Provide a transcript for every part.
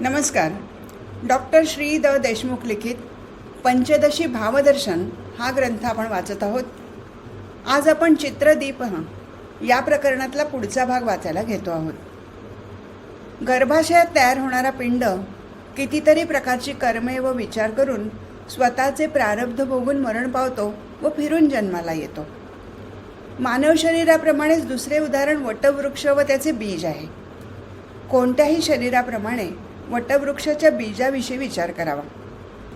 नमस्कार. Doctor Shri the Deshmukh लिखित पंचदशी भावदर्शन हा ग्रंथ आपण वाचत आहोत. आज आपण चित्रदीप या प्रकरणातला पुढचा भाग वाचायला घेतो आहोत. गर्भाशयात तयार होणारा पिंड कितीतरी प्रकारची कर्मे व विचार करून स्वतःचे प्रारब्ध भोगून मरण पावतो व फिरून जन्माला येतो. मानव शरीराप्रमाणेच दुसरे उदाहरण वटवृक्ष व त्याचे बीज आहे. कोणत्याही शरीराप्रमाणे वटवृक्षाच्या बीजाविषयी विचार करावा.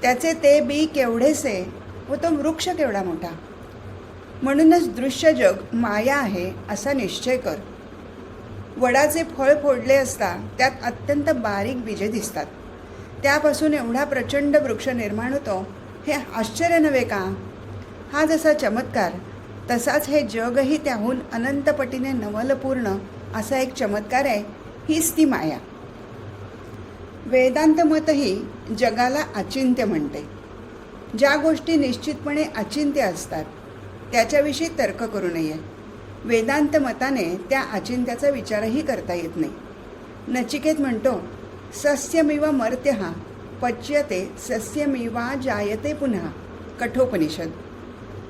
त्याचे ते बी केवढेसे व तो वृक्ष केवढा मोठा? म्हणूनच दृश्य जग माया आहे असा निश्चय कर. वडाचे फळ फोडले असता त्यात अत्यंत बारीक बीजे दिसतात. त्यापासून एवढा प्रचंड वृक्ष निर्माण होतो हे आश्चर्य नव्हे का? हा जसा चमत्कार तसाच हे जगही त्याहून अनंतपटीने नवलपूर्ण असा एक चमत्कार आहे हीच ती माया. वेदांत मतही जगाला अचिंत्य म्हणते. ज्या गोष्टी निश्चितपणे अचिंत्य असतात त्याच्याविषयी तर्क करू नये. वेदांत मताने त्या अचिंत्याचा विचारही करता येत नाही. नचिकेत म्हणतो सस्यमिव मर्त्य हा पच्यते सस्यमिवा जायते पुन्हा कठोपनिषद.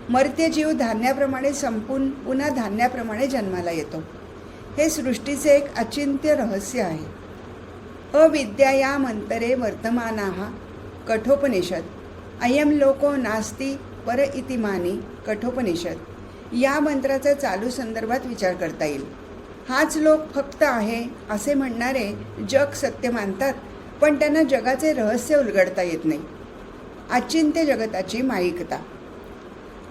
मर्त्य जीव धान्याप्रमाणे संपून पुन्हा धान्याप्रमाणे जन्माला येतो. हे सृष्टीचे एक अचिंत्य रहस्य आहे. अविद्या मंतरे वर्तमाना कठोपनिषद। अयम लोको नास्ती पर इति मानी कठोपनिषद। या मंत्राचा चालू संदर्भात विचार करता येईल। हाच लोक फक्त आहे असे म्हणणारे जग सत्य मानतात पण त्यांना जगाचे रहस्य उलगडता येत नाही. अचिंत्य जगताची माईकता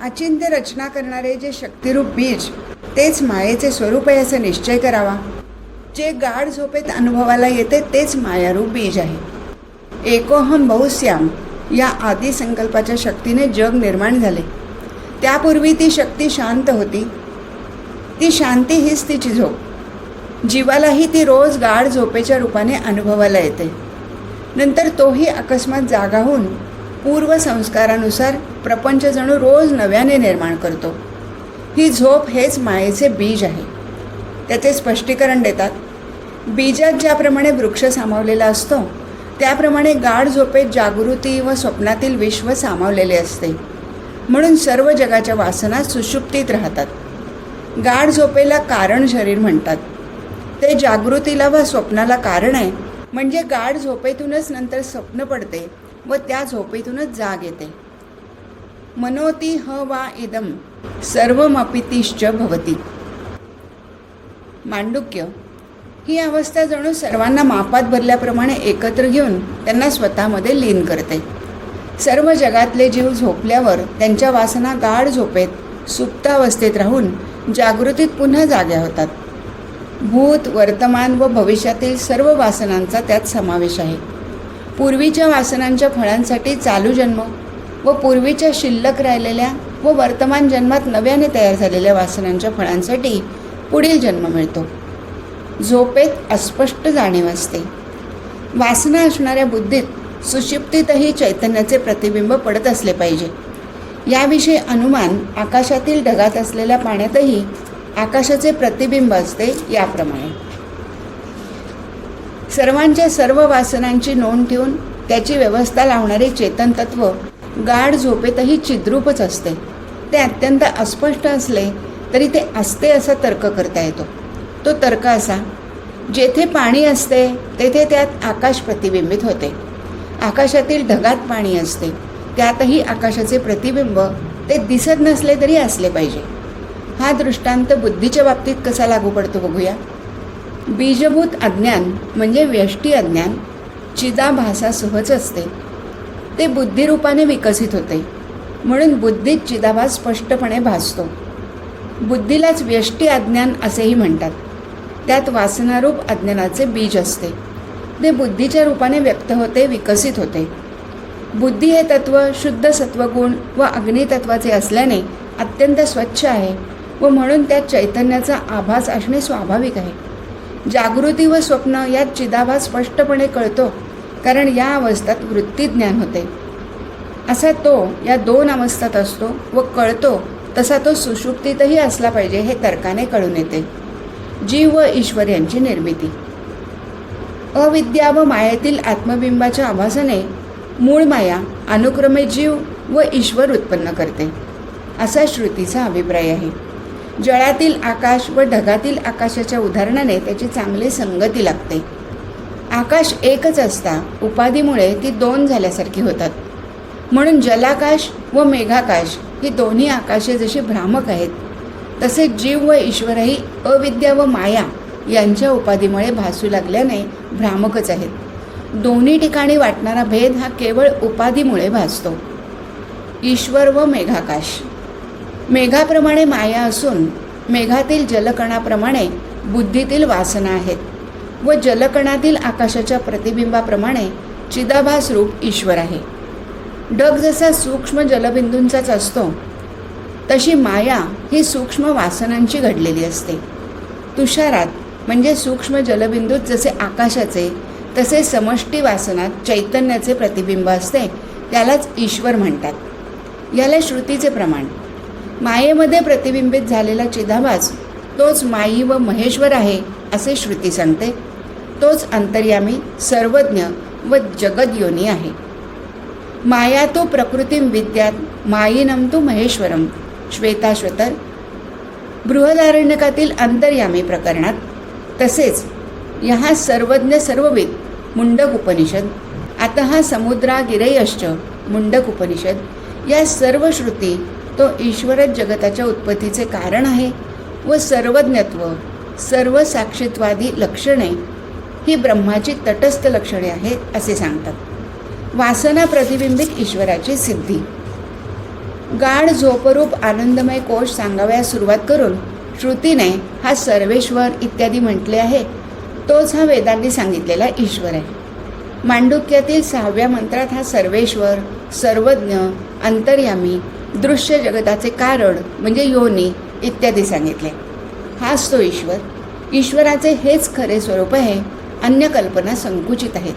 अचिंत्य रचना करणारे जे शक्तिरूप बीज तेच मायेचे स्वरूप आहे असा निश्चय करावा. जे गाढ झोपेत अनुभवाला येते तेच मायारूप बीज आहे. एकोहम बहुश्याम या आदी संकल्पाच्या शक्तीने जग निर्माण झाले. त्यापूर्वी ती शक्ती शांत होती. ती शांती हीच तिची झोप. जीवालाही ती रोज गाढ झोपेच्या रूपाने अनुभवाला येते. नंतर तोही अकस्मात जागा होऊन पूर्वसंस्कारानुसार प्रपंच जणू रोज नव्याने निर्माण करतो. ही झोप हेच मायेचे बीज आहे. त्याचे स्पष्टीकरण देतात बीजात ज्याप्रमाणे वृक्ष सामावलेला असतो त्याप्रमाणे गाढ झोपेत जागृती व स्वप्नातील विश्व सामावलेले असते. म्हणून सर्व जगाच्या वासना सुषुप्तीत राहतात. गाढ झोपेला कारण शरीर म्हणतात. ते जागृतीला व स्वप्नाला कारण आहे म्हणजे गाढ झोपेतूनच नंतर स्वप्न पडते व त्या झोपेतूनच जाग येते. मनोती ह वा इदम सर्वमपितिश्च भवती. मांडुक्य ही अवस्था जणू सर्वांना मापात भरल्याप्रमाणे एकत्र घेऊन त्यांना स्वतःमध्ये लीन करते. सर्व जगातले जीव झोपल्यावर त्यांच्या वासना गाढ झोपेत सुप्तावस्थेत राहून जागृतीत पुन्हा जाग्या होतात. भूत वर्तमान व भविष्यातील सर्व वासनांचा त्यात समावेश आहे. पूर्वीच्या वासनांच्या फळांसाठी चालू जन्म व पूर्वीच्या शिल्लक राहिलेल्या व वर्तमान जन्मात नव्याने तयार झालेल्या वासनांच्या फळांसाठी पुढील जन्म मिळतो. झोपेत अस्पष्ट जाणीव असते. वासना असणाऱ्या बुद्धीत सुशिप्तीतही चैतन्याचे प्रतिबिंब पडत असले पाहिजे. याविषयी अनुमान आकाशातील ढगात असलेल्या पाण्यातही आकाशाचे प्रतिबिंब असते याप्रमाणे. सर्वांच्या सर्व वासनांची नोंद ठेवून त्याची व्यवस्था लावणारे चेतन तत्व गाढ झोपेतही चिद्रूपच असते. ते अत्यंत अस्पष्ट असले तरी ते असते असा तर्क करता येतो. तो तर्क असा जेथे पाणी असते तेथे त्यात आकाश प्रतिबिंबित होते. आकाशातील ढगात पाणी असते. त्यातही आकाशाचे प्रतिबिंब ते दिसत नसले तरी असले पाहिजे. हा दृष्टांत बुद्धीच्या बाबतीत कसा लागू पडतो बघूया. बीजभूत अज्ञान म्हणजे व्यष्टी अज्ञान चिदाभासा सहज असते. ते बुद्धिरूपाने विकसित होते. म्हणून बुद्धीत चिदाभास स्पष्टपणे भासतो. बुद्धीलाच व्यष्टी अज्ञान असेही म्हणतात. त्यात वासनारूप अज्ञानाचे बीज असते. ते बुद्धीच्या रूपाने व्यक्त होते विकसित होते. बुद्धी हे तत्व शुद्ध सत्वगुण व अग्नितत्वाचे असल्याने अत्यंत स्वच्छ आहे व म्हणून त्यात चैतन्याचा आभास असणे स्वाभाविक आहे. जागृती व स्वप्न यात चिदाभास स्पष्टपणे कळतो कारण या अवस्थात वृत्तीज्ञान होते. असा तो या दोन अवस्थात असतो व कळतो तसा तो सुषुप्तीतही असला पाहिजे हे तर्काने कळून येते. जीव व ईश्वर यांची निर्मिती. अविद्या व मायेतील आत्मबिंबाच्या आभासाने मूळ माया अनुक्रमे जीव व ईश्वर उत्पन्न करते असा श्रुतीचा अभिप्राय आहे. जळातील आकाश व ढगातील आकाशाच्या उदाहरणाने त्याची चांगली संगती लागते. आकाश एकच असता उपाधीमुळे ती दोन झाल्यासारखी होतात. म्हणून जलाकाश व मेघाकाश ही दोन्ही आकाशे जशी भ्रामक आहेत तसेच जीव व ईश्वरही अविद्या व माया यांच्या उपाधीमुळे भासू लागल्याने भ्रामकच आहेत. दोन्ही ठिकाणी वाटणारा भेद हा केवळ उपाधीमुळे भासतो. ईश्वर व मेघाकाश. मेघाप्रमाणे माया असून मेघातील जलकणाप्रमाणे बुद्धीतील वासना आहेत व जलकणातील आकाशाच्या प्रतिबिंबाप्रमाणे चिदाभास रूप ईश्वर आहे. डग जसा सूक्ष्म जलबिंदूंचाच असतो तशी माया ही सूक्ष्म वासनांची घडलेली असते. तुषारात म्हणजे सूक्ष्म जलबिंदूत जसे आकाशाचे तसे समष्टी वासनात चैतन्याचे प्रतिबिंब असते त्यालाच ईश्वर म्हणतात. याला श्रुतीचे प्रमाण. मायेमध्ये प्रतिबिंबित झालेला चिदाभास तोच माई व महेश्वर आहे असे श्रुती सांगते. तोच अंतर्यामी सर्वज्ञ व जगदयोनी आहे. माया तो प्रकृतीम विद्यात मायिनम तो महेश्वरम श्वेताश्वतर बृहदारण्यकातील अंतर्यामी प्रकरणात तसेच ह्या सर्वज्ञ सर्वविद मुंडक उपनिषद आता हा समुद्रा गिरयश्च मुंडक उपनिषद या सर्व श्रुती तो ईश्वरच जगताच्या उत्पत्तीचे कारण आहे व सर्वज्ञत्व सर्व साक्षित्वादी लक्षणे ही ब्रह्माची तटस्थ लक्षणे आहेत असे सांगतात. वासना प्रतिबिंबित ईश्वराची सिद्धी. गाढ झोपरूप आनंदमय कोश सांगावयास सुरुवात करून श्रुतीने हा सर्वेश्वर इत्यादी म्हटले आहे. तोच हा वेदांनी सांगितलेला ईश्वर आहे. मांडुक्यातील सहाव्या मंत्रात हा सर्वेश्वर सर्वज्ञ अंतर्यामी दृश्य जगताचे कारण म्हणजे योनी इत्यादी सांगितले. हाच तो ईश्वर. ईश्वराचे हेच खरे स्वरूप आहे अन्य कल्पना संकुचित आहेत.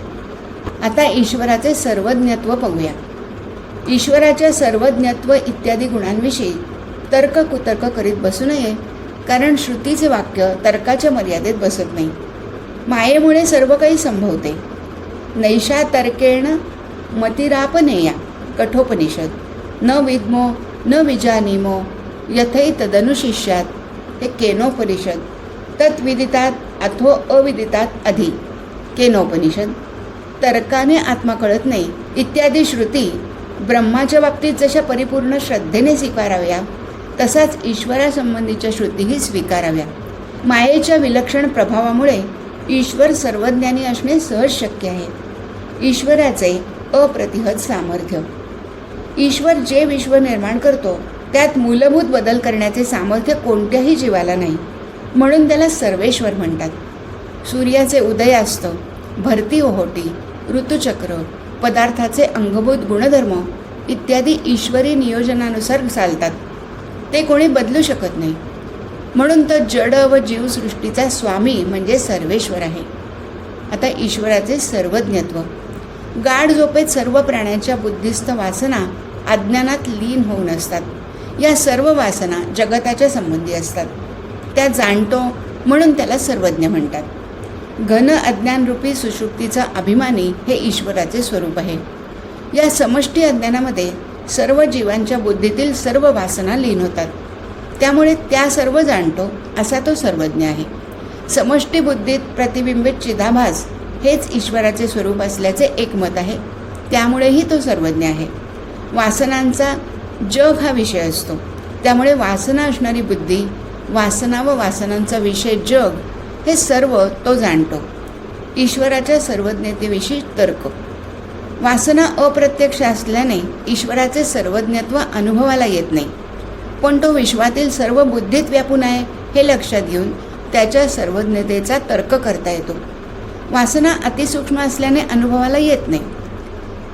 आता ईश्वराचे सर्वज्ञत्व पाहूया. ईश्वराच्या सर्वज्ञत्व इत्यादी गुणांविषयी तर्क कुतर्क करीत बसू नये कारण श्रुतीचे वाक्य तर्काच्या मर्यादेत बसत नाही. मायेमुळे सर्व काही संभवते. नैषा तर्केण मतिरापनेया कठोपनिषद. न विद्मो न विजानिमो यथै तदनुशिष्यात हे केनोपनिषद. तत्विदितात अथो अविदितात अधि केनोपनिषद. तर्काने आत्मा कळत नाही इत्यादी श्रुती ब्रह्माच्या बाबतीत जशा परिपूर्ण श्रद्धेने स्वीकाराव्या तसाच ईश्वरासंबंधीच्या श्रुतीही स्वीकाराव्या. मायेच्या विलक्षण प्रभावामुळे ईश्वर सर्वज्ञानी असणे सहज शक्य आहे. ईश्वराचे अप्रतिहत सामर्थ्य. ईश्वर जे विश्व निर्माण करतो त्यात मूलभूत बदल करण्याचे सामर्थ्य कोणत्याही जीवाला नाही म्हणून त्याला सर्वेश्वर म्हणतात. सूर्याचे उदय असतं भरती ओहोटी ऋतुचक्र पदार्थाचे अंगभूत गुणधर्म इत्यादी ईश्वरी नियोजनानुसार चालतात. ते कोणी बदलू शकत नाही. म्हणून तो जड व जीवसृष्टीचा स्वामी म्हणजे सर्वेश्वर आहे. आता ईश्वराचे सर्वज्ञत्व. गाढ झोपेत सर्व प्राण्यांच्या बुद्धिस्त वासना अज्ञानात लीन होऊन असतात. या सर्व वासना जगताच्या संबंधी असतात. त्या जाणतो म्हणून त्याला सर्वज्ञ म्हणतात. घन अज्ञानरूपी सुशुक्तीचा अभिमानी हे ईश्वराचे स्वरूप आहे. या समष्टी अज्ञानामध्ये सर्व जीवांच्या बुद्धीतील सर्व वासना लीन होतात. त्यामुळे त्या सर्व जाणतो असा तो सर्वज्ञ आहे. समष्टी बुद्धीत प्रतिबिंबित चिदाभास हेच ईश्वराचे स्वरूप असल्याचे एक मत आहे. त्यामुळेही तो सर्वज्ञ आहे. वासनांचा जग हा विषय असतो. त्यामुळे वासना असणारी बुद्धी वासना व वासनांचा विषय जग हे सर्व तो जाणतो. ईश्वराच्या सर्वज्ञतेविषयी तर्क. वासना अप्रत्यक्ष असल्याने ईश्वराचे सर्वज्ञत्व अनुभवाला येत नाही. पण तो विश्वातील सर्व बुद्धीत व्यापून आहे हे लक्षात घेऊन त्याच्या सर्वज्ञतेचा तर्क करता येतो. वासना अतिसूक्ष्म असल्याने अनुभवाला येत नाही.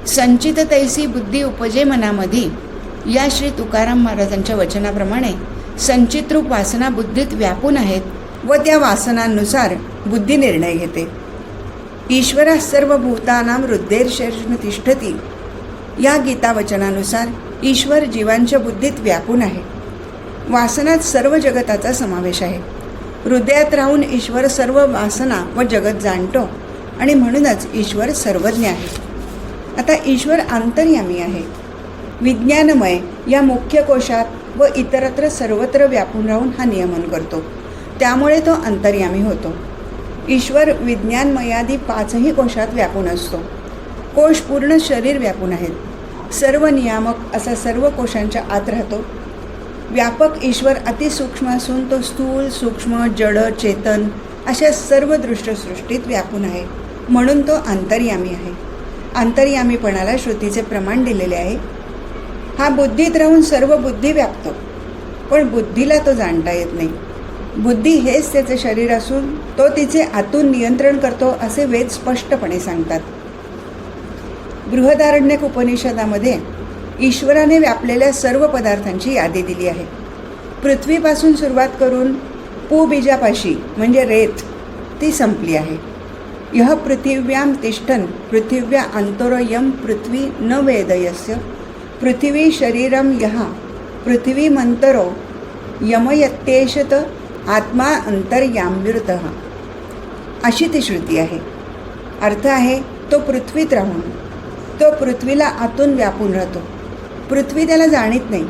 संचित तैसी बुद्धी उपजे मनामध्ये या श्री तुकाराम महाराजांच्या वचनाप्रमाणे संचितरूप वासना बुद्धीत व्यापून आहेत व त्या वासनांनुसार बुद्धी निर्णय घेते. ईश्वरा सर्व भूतानाम हृदयशीर्षण तिष्ठती. या गीतावचनानुसार ईश्वर जीवांच्या बुद्धीत व्यापून आहे. वासनात सर्व जगताचा समावेश आहे. हृदयात राहून ईश्वर सर्व वासना व जगत जाणतो आणि म्हणूनच ईश्वर सर्वज्ञ आहे. आता ईश्वर आंतर्यामी आहे. विज्ञानमय या मुख्य कोशात व इतरत्र सर्वत्र व्यापून राहून हा नियमन करतो. त्यामुळे तो अंतर्यामी होतो. ईश्वर विज्ञानमयादी पाचही कोशात व्यापून असतो. कोश पूर्ण शरीर व्यापून आहेत. सर्व नियामक असा सर्व कोशांच्या आत राहतो. व्यापक ईश्वर अतिसूक्ष्म असून तो स्थूल सूक्ष्म जड चेतन अशा सर्व दृष्टसृष्टीत व्यापून आहे. म्हणून तो अंतर्यामी आहे. अंतर्यामीपणाला श्रुतीचे प्रमाण दिलेले आहे. हा बुद्धीत राहून सर्व बुद्धी व्यापतो. पण बुद्धीला तो जाणता येत नाही. बुद्धी हेच त्याचे शरीर असून तो तिचे आतून नियंत्रण करतो असे वेद स्पष्टपणे सांगतात. बृहदारण्यक उपनिषदामध्ये ईश्वराने व्यापलेल्या सर्व पदार्थांची यादी दिली आहे. पृथ्वीपासून सुरुवात करून पूबीजापाशी म्हणजे रेत ती संपली आहे. यह पृथिव्याम तिष्ठन पृथिव्या अंतरोयम पृथ्वी न वेदयस्य पृथिवी शरीरम यहा पृथ्वी मंतरो यमयत्येषत आत्मा अंतर्यामृत. अशी ती श्रुती आहे. अर्थ आहे तो पृथ्वीत राहून. तो पृथ्वीला आतून व्यापून राहतो. पृथ्वी त्याला जाणीत नाही.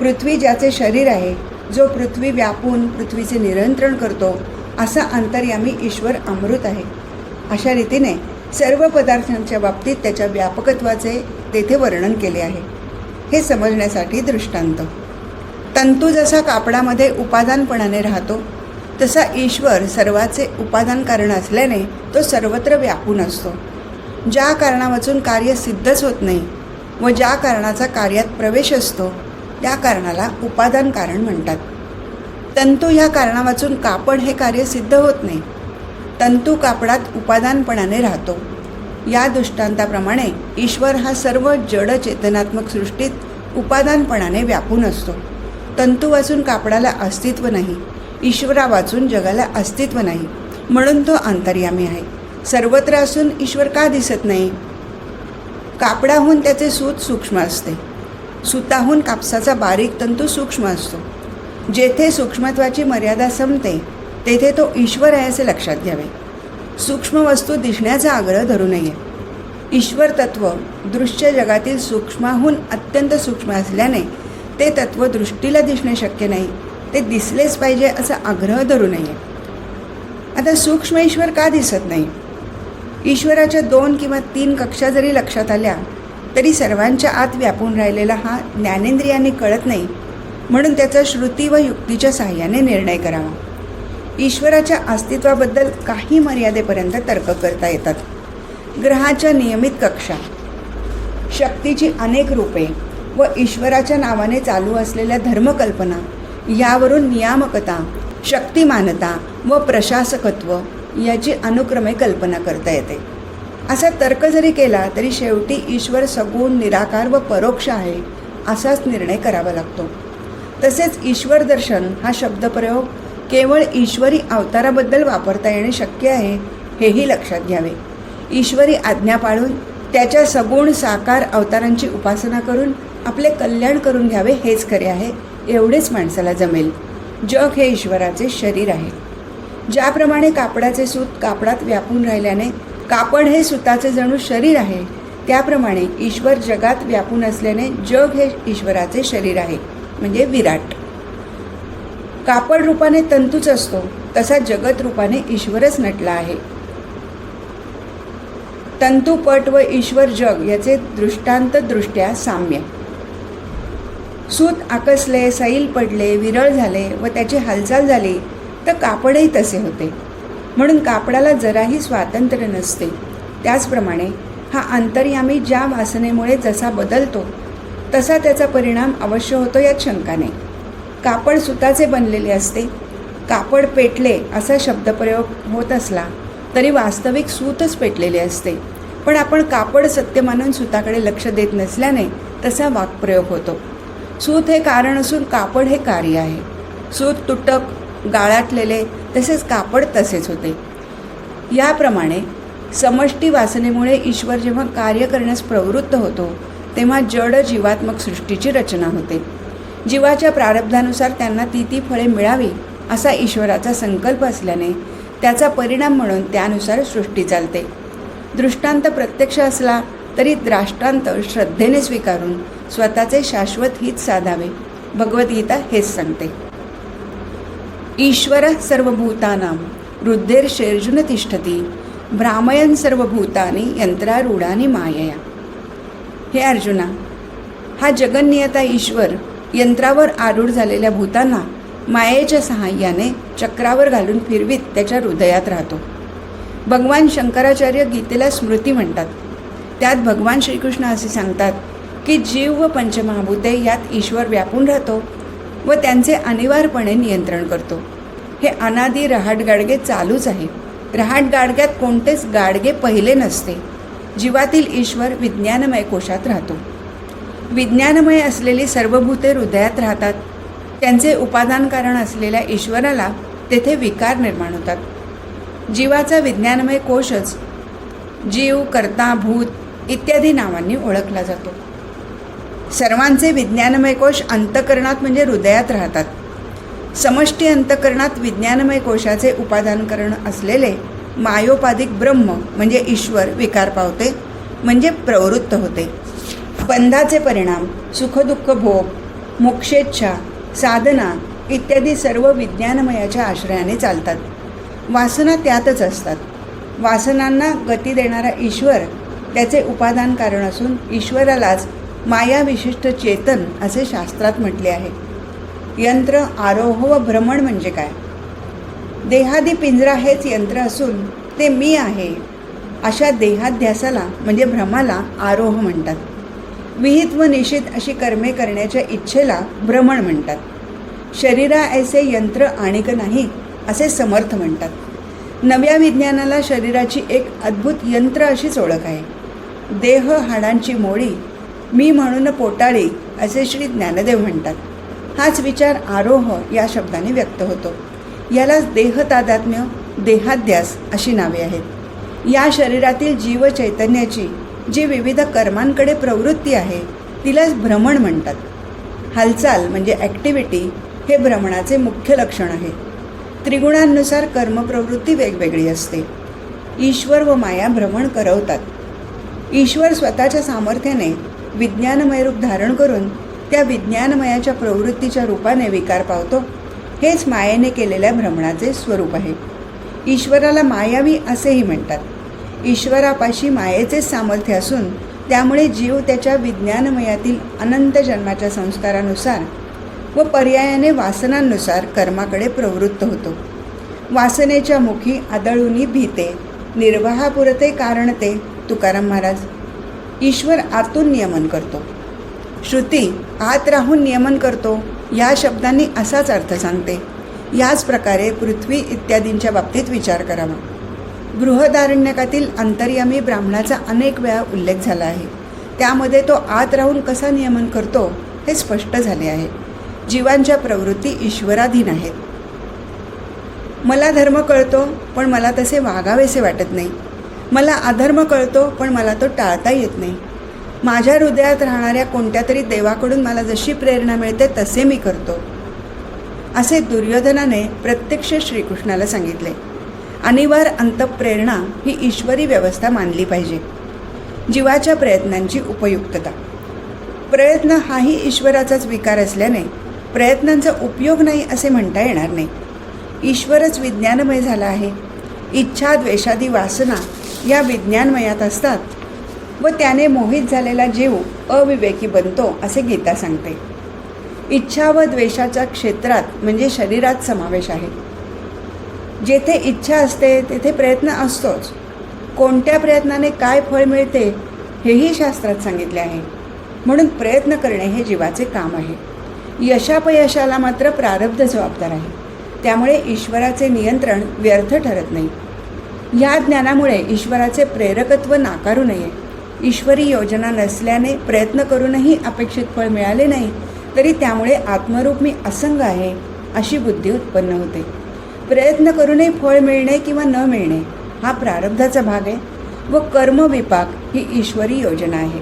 पृथ्वी ज्याचे शरीर आहे जो पृथ्वी व्यापून पृथ्वीचे नियंत्रण करतो असा अंतर्यामी ईश्वर अमृत आहे. अशा रीतीने सर्व पदार्थांच्या बाबतीत त्याच्या व्यापकत्वाचे तेथे वर्णन केले आहे. हे समजण्यासाठी दृष्टांत. तंतू जसा कापडामध्ये उपादानपणाने राहतो तसा ईश्वर सर्वाचे उपादान कारण असल्याने तो सर्वत्र व्यापून असतो. ज्या कारणावाचून कार्य सिद्धच होत नाही व ज्या कारणाचा कार्यात प्रवेश असतो त्या कारणाला उपादान कारण म्हणतात. तंतू ह्या कारणावाचून कापड हे कार्य सिद्ध होत नाही. तंतू कापडात उपादानपणाने राहतो. या दृष्टांताप्रमाणे ईश्वर हा सर्व जड चेतनात्मक सृष्टीत उपादानपणाने व्यापून असतो. तंतू वाचून कापडाला अस्तित्व नाही ईश्वरा वाचून जगाला अस्तित्व नाही म्हणून तो अंतर्यामी आहे. सर्वत्र असून ईश्वर का दिसत नाही? कापडाहून त्याचे सूत सूक्ष्म असते. सुताहून कापसाचा बारीक तंतू सूक्ष्म असतो. जेथे सूक्ष्मत्वाची मर्यादा संपते तेथे तो ईश्वर आहे असे लक्षात घ्यावे. सूक्ष्म वस्तू दिसण्याचा आग्रह धरू नये. ईश्वर तत्व दृश्य जगातील सूक्ष्माहून अत्यंत सूक्ष्म असल्याने ते तत्व दृष्टीला दिसणे शक्य नाही. ते दिसलेच पाहिजे असा आग्रह धरू नये. आता सूक्ष्म ईश्वर का दिसत नाही? ईश्वराच्या दोन किंवा तीन कक्षा जरी लक्षात आल्या तरी सर्वांच्या आत व्यापून राहिलेला हा ज्ञानेंद्रियाने कळत नाही. म्हणून त्याचा श्रुती व युक्तीच्या सहाय्याने निर्णय करावा. ईश्वराच्या अस्तित्वाबद्दल काही मर्यादेपर्यंत तर्क करता येतात. ग्रहाच्या नियमित कक्षा. शक्तीची अनेक रूपे. व ईश्वराच्या नावाने चालू असलेल्या धर्मकल्पना यावरून नियामकता शक्तिमानता व प्रशासकत्व याची अनुक्रमे कल्पना करता येते. असा तर्क जरी केला तरी शेवटी ईश्वर सगुण निराकार व परोक्ष आहे असाच निर्णय करावा लागतो. तसेच ईश्वर दर्शन हा शब्दप्रयोग केवळ ईश्वरी अवताराबद्दल वापरता येणे शक्य आहे हेही लक्षात घ्यावे. ईश्वरी आज्ञा पाळून त्याच्या सगुण साकार अवतारांची उपासना करून आपले कल्याण करून घ्यावे हेच खरे आहे एवढेच माणसाला जमेल. जग हे ईश्वराचे शरीर आहे. ज्याप्रमाणे कापडाचे सूत कापडात व्यापून राहिल्याने कापड हे सुताचे जणू शरीर आहे त्याप्रमाणे ईश्वर जगात व्यापून असल्याने जग हे ईश्वराचे शरीर आहे म्हणजे विराट. कापड रूपाने तंतूच असतो तसा जगत रूपाने ईश्वरच नटला आहे. तंतुपट व ईश्वर जग याचे दृष्टांतदृष्ट्या साम्य. सूत आकसले सैल पडले विरळ झाले व त्याची हालचाल झाली तर कापडही तसे होते. म्हणून कापडाला जराही स्वातंत्र्य नसते. त्याचप्रमाणे हा अंतर्यामी ज्या वासनेमुळे जसा बदलतो तसा त्याचा परिणाम अवश्य होतो यात शंका नाही. कापड सुताचे बनलेले असते. कापड पेटले असा शब्दप्रयोग होत असला तरी वास्तविक सूतच पेटलेले असते. पण आपण कापड सत्य मानून सुताकडे लक्ष देत नसल्याने तसा वाक्प्रयोग होतो. सूत हे कारण असून कापड हे कार्य आहे. सूत तुटक गाळाटलेले तसेच कापड तसेच होते. याप्रमाणे समष्टी वासनेमुळे ईश्वर जेव्हा कार्य करण्यास प्रवृत्त होतो तेव्हा जड जीवात्मक सृष्टीची रचना होते. जीवाच्या प्रारब्धानुसार त्यांना ती ती फळे मिळावी असा ईश्वराचा संकल्प असल्याने त्याचा परिणाम म्हणून त्यानुसार सृष्टी चालते. दृष्टांत प्रत्यक्ष असला तरी द्राष्टांत श्रद्धेने स्वीकारून स्वतःचे शाश्वत हित साधावे. भगवद्गीता हेच सांगते. ईश्वर रुद्धेर शेर्जुन तिष्ठती भ्रामयन सर्वभूतानी यंत्रारूढानी मायया. हे अर्जुना हा जगन्नियता ईश्वर यंत्रावर आरूढ झालेल्या भूतांना मायेच्या सहाय्याने चक्रावर घालून फिरवीत त्याच्या हृदयात राहतो. भगवान शंकराचार्य गीतेला स्मृती म्हणतात. त्यात भगवान श्रीकृष्ण असे सांगतात की जीव व पंचमहाभूते यात ईश्वर व्यापून राहतो व त्यांचे अनिवार्यपणे नियंत्रण करतो. हे अनादी रहाट गाडगे चालूच आहे. रहाट गाडग्यात कोणतेच गाडगे पहिले नसते. जीवातील ईश्वर विज्ञानमय कोशात राहतो. विज्ञानमय असलेली सर्व भूते हृदयात राहतात. त्यांचे उपादान कारण असलेल्या ईश्वराला तेथे विकार निर्माण होतात. जीवाचा विज्ञानमय कोशच जीव कर्ता भूत इत्यादी नावांनी ओळखला जातो. सर्वांचे विज्ञानमय कोश अंतकरणात म्हणजे हृदयात राहतात. समष्टी अंतकरणात विज्ञानमय कोशाचे उपादानकरण असलेले मायोपाधिक ब्रह्म म्हणजे ईश्वर विकार पावते म्हणजे प्रवृत्त होते. बंधाचे परिणाम सुखदुःख भोग मोक्षेच्छा साधना इत्यादी सर्व विज्ञानमयाच्या आश्रयाने चालतात. वासना त्यातच असतात. वासनांना गती देणारा ईश्वर त्याचे उपादान कारण असून ईश्वरालाच माया विशिष्ट चेतन असे शास्त्रात म्हटले आहे. यंत्र आरोह व भ्रमण म्हणजे काय? देहादी पिंजरा हेच यंत्र असून ते मी आहे. अशा देहाध्यासाला म्हणजे भ्रमाला आरोह म्हणतात. विहित व निषित अशी कर्मे करण्याच्या इच्छेला भ्रमण म्हणतात. शरीरा ऐसे यंत्र आणिक नाही असे समर्थ म्हणतात. नव्या विज्ञानाला शरीराची एक अद्भुत यंत्र अशीच ओळख आहे. देह हाडांची मोळी मी म्हणून पोटाळी असे श्री ज्ञानदेव म्हणतात. हाच विचार आरोह या शब्दाने व्यक्त होतो. यालाच देहतादात्म्य देहाध्यास अशी नावे आहेत. या शरीरातील जीव चैतन्याची जी विविध कर्मांकडे प्रवृत्ती आहे तिलाच भ्रमण म्हणतात. हालचाल म्हणजे ॲक्टिव्हिटी हे भ्रमणाचे मुख्य लक्षण आहे. त्रिगुणांनुसार कर्मप्रवृत्ती वेगवेगळी असते. ईश्वर व माया भ्रमण करवतात. ईश्वर स्वतःच्या सामर्थ्याने विज्ञानमय रूप धारण करून त्या विज्ञानमयाच्या प्रवृत्तीच्या रूपाने विकार पावतो हेच मायेने केलेल्या भ्रमणाचे स्वरूप आहे. ईश्वराला मायावी असेही म्हणतात. ईश्वरापाशी मायेचे सामर्थ्य असून त्यामुळे जीव त्याच्या विज्ञानमयातील अनंत जन्माच्या संस्कारानुसार व पर्यायाने वासनांनुसार कर्माकडे प्रवृत्त होतो. वासनेच्या मुखी आदळूनी भीते निर्वाहापुरते कारणते तुकाराम महाराज. ईश्वर आतून नियमन करतो. श्रुती आत राहून नियमन करतो या शब्दांनी असाच अर्थ सांगते. याच प्रकारे पृथ्वी इत्यादींच्या बाबतीत विचार करावा बृहदारण्यकातील अंतर्यामी ब्राह्मणाचा अनेक वेळा उल्लेख झाला आहे. त्यामध्ये तो आत राहून कसा नियमन करतो हे स्पष्ट झाले आहे. जीवांच्या प्रवृत्ती ईश्वराधीन आहेत. मला धर्म कळतो पण मला तसे वागावेसे वाटत नाही. मला अधर्म कळतो पण मला तो टाळता येत नाही. माझ्या हृदयात राहणाऱ्या कोणत्या तरी देवाकडून मला जशी प्रेरणा मिळते तसे मी करतो. असे दुर्योधनाने प्रत्यक्ष श्रीकृष्णाला सांगितले. अनिवार अंतप्रेरणा ही ईश्वरी व्यवस्था मानली पाहिजे. जीवाच्या प्रयत्नांची उपयुक्तता. प्रयत्न हाही ईश्वराचाच विकार असल्याने प्रयत्नांचा उपयोग नाही असे म्हणता येणार नाही. ईश्वरच विज्ञानमय झाला आहे. इच्छा द्वेषादी वासना या विज्ञानमयात असतात व त्याने मोहित झालेला जीव अविवेकी बनतो असे गीता सांगते. इच्छा व द्वेषाच्या क्षेत्रात म्हणजे शरीरात समावेश आहे. जेथे इच्छा असते तेथे प्रयत्न असतोच. कोणत्या प्रयत्नाने काय फळ मिळते हेही शास्त्रात सांगितले आहे. म्हणून प्रयत्न करणे हे जीवाचे काम आहे. यशापयशाला मात्र प्रारब्ध जबाबदार आहे. त्यामुळे ईश्वराचे नियंत्रण व्यर्थ ठरत नाही. या ज्ञानामुळे ईश्वराचे प्रेरकत्व नाकारू नये. ईश्वरी योजना नसल्याने प्रयत्न करूनही अपेक्षित फळ मिळाले नाही तरी त्यामुळे आत्मरूप मी असंग आहे अशी बुद्धी उत्पन्न होते. प्रयत्न करूनही फळ मिळणे किंवा न मिळणे हा प्रारब्धाचा भाग आहे व कर्मविपाक ही ईश्वरी योजना आहे.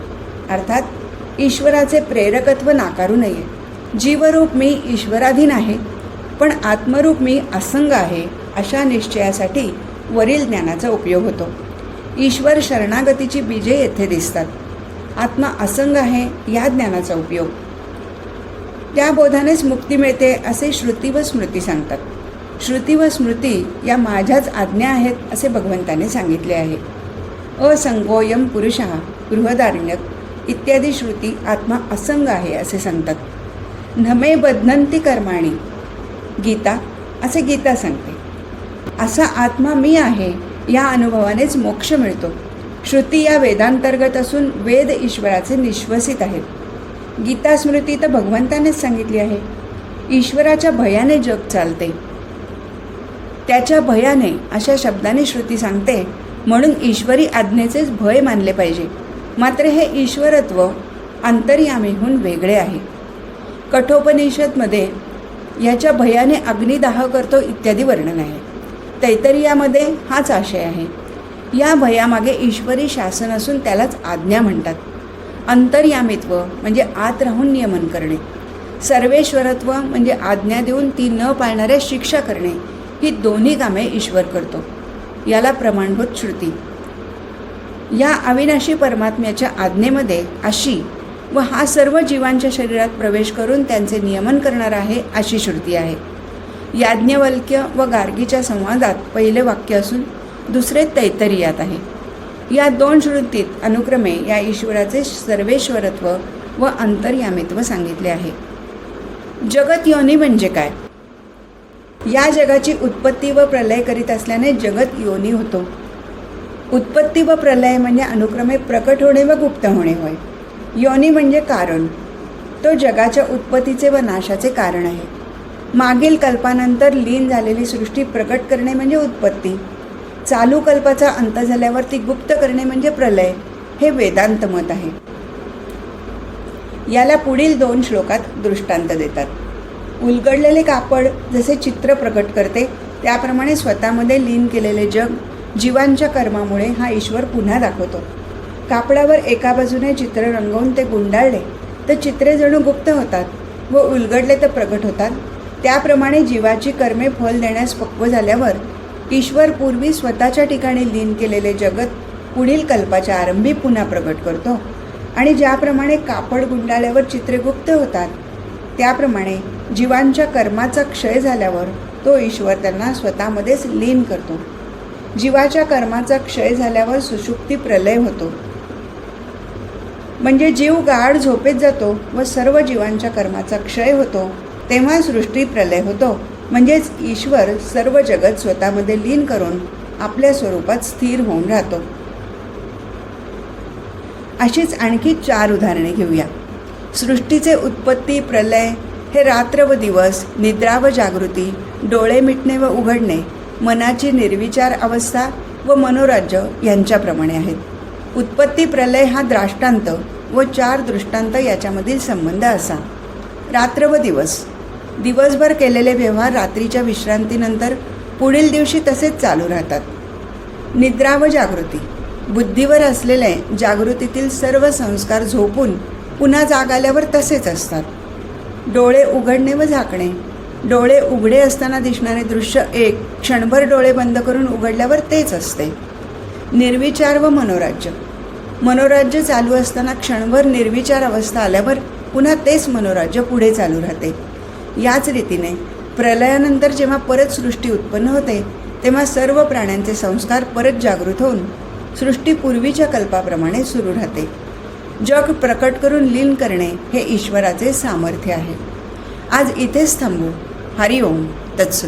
अर्थात ईश्वराचे प्रेरकत्व नाकारू नये. जीवरूप मी ईश्वराधीन आहे पण आत्मरूप मी असंग आहे अशा निश्चयासाठी वरील ज्ञानाचा उपयोग होतो. ईश्वर शरणागतीची बीजे येथे दिसतात. आत्मा असंग आहे या ज्ञानाचा उपयोग. त्या बोधानेच मुक्ती मिळते असे श्रुती व स्मृती सांगतात. श्रुती व स्मृती या माझ्याच आज्ञा आहेत असे भगवंताने सांगितले आहे. असंगोयम पुरुष बृहदारण्यक इत्यादी श्रुती आत्मा असंग आहे असे सांगतात. नमे बध्नंती कर्माणी. गीता असे गीता सांगते. असा आत्मा मी आहे या अनुभवानेच मोक्ष मिळतो. श्रुती या वेदांतर्गत असून वेद ईश्वराचे निश्वसित आहेत. गीता स्मृती तर भगवंतानेच सांगितली आहे. ईश्वराच्या भयाने जग चालते. त्याच्या भयाने अशा शब्दाने श्रुती सांगते म्हणून ईश्वरी आज्ञेचेच भय मानले पाहिजे. मात्र हे ईश्वरत्व अंतर्यामीहून वेगळे आहे. कठोपनिषदमध्ये याच्या भयाने अग्निदाह करतो इत्यादी वर्णन आहे. तैतरियामध्ये हाच आशय आहे. या भयामागे ईश्वरी शासन असून त्यालाच आज्ञा म्हणतात. अंतर्यामित्व म्हणजे आत राहून नियमन करणे. सर्वेश्वरत्व म्हणजे आज्ञा देऊन ती न पाळणाऱ्या शिक्षा करणे ही दोन्ही कामे ईश्वर करतो. याला प्रमाणभूत श्रुती. या अविनाशी परमात्म्याच्या आज्ञेमध्ये अशी व हा सर्व जीवांच्या शरीरात प्रवेश करून त्यांचे नियमन करणार आहे अशी श्रुती आहे. याज्ञवल्क्य व गार्गीच्या संवादात पहिले वाक्य असून दुसरे तैतरियात आहे. या दोन श्रुतीत अनुक्रमे या ईश्वराचे सर्वेश्वरत्व व अंतर्यामित्व सांगितले आहे. जगत योनी म्हणजे काय? या जगाची उत्पत्ती व प्रलय करीत असल्याने जगत योनी होतो. उत्पत्ती व प्रलय म्हणजे अनुक्रमे प्रकट होणे व गुप्त होणे होय. योनी म्हणजे कारण. तो जगाच्या उत्पत्तीचे व नाशाचे कारण आहे. मागील कल्पानंतर लीन झालेली सृष्टी प्रकट करणे म्हणजे उत्पत्ती. चालू कल्पाचा अंत झाल्यावर ती गुप्त करणे म्हणजे प्रलय. हे वेदांत मत आहे. याला पुढील दोन श्लोकात दृष्टांत देतात. उलगडलेले कापड जसे चित्र प्रकट करते त्याप्रमाणे स्वतःमध्ये लीन केलेले जग जीवांच्या कर्मामुळे हा ईश्वर पुन्हा दाखवतो. कापडावर एका बाजूने चित्र रंगवून ते गुंडाळले तर चित्रे जणू गुप्त होतात व उलगडले तर प्रकट होतात. त्याप्रमाणे जीवाची कर्मे फल देण्यास पक्व झाल्यावर ईश्वर पूर्वी स्वतःच्या ठिकाणी लीन केलेले जगत पुढील कल्पाच्या आरंभी पुन्हा प्रकट करतो. आणि ज्याप्रमाणे कापड गुंडाळ्यावर चित्रगुप्त होतात त्याप्रमाणे जीवांच्या कर्माचा क्षय झाल्यावर तो ईश्वर त्यांना स्वतःमध्येच लीन करतो. जीवाच्या कर्माचा क्षय झाल्यावर सुषुप्ती प्रलय होतो. म्हणजे जीव गाढ झोपेत जातो व सर्व जीवांच्या कर्माचा क्षय होतो. तेव्हा सृष्टी प्रलय होतो. म्हणजेच ईश्वर सर्व जगत स्वतःमध्ये लीन करून आपल्या स्वरूपात स्थिर होऊन राहतो. अशीच आणखी चार उदाहरणे घेऊया. सृष्टीचे उत्पत्ती प्रलय हे रात्र व दिवस निद्रा व जागृती डोळे मिटणे व उघडणे मनाची निर्विचार अवस्था व मनोराज्य यांच्याप्रमाणे आहेत. उत्पत्ती प्रलय हा द्राष्टांत व चार दृष्टांत याच्यामधील संबंध असा. रात्र व दिवस. दिवसभर केलेले व्यवहार रात्रीच्या विश्रांतीनंतर पुढील दिवशी तसेच चालू राहतात. निद्रा व जागृती. बुद्धीवर असलेले जागृतीतील सर्व संस्कार झोपून पुन्हा जाग आल्यावर तसेच असतात. डोळे उघडणे व झाकणे. डोळे उघडे असताना दिसणारे दृश्य एक क्षणभर डोळे बंद करून उघडल्यावर तेच असते. निर्विचार व मनोराज्य. मनोराज्य चालू असताना क्षणभर निर्विचार अवस्था आल्यावर पुन्हा तेच मनोराज्य पुढे चालू राहते. याच रीतीने प्रलयानंतर जेव्हा परत सृष्टी उत्पन्न होते तेव्हा सर्व प्राण्यांचे संस्कार परत जागृत होऊन सृष्टी पूर्वीच्या कल्पाप्रमाणे सुरू राहते. जग प्रकट करून लीन करणे हे ईश्वराचे सामर्थ्य आहे. आज इथेच थांबू. हरिओम. तत्सत.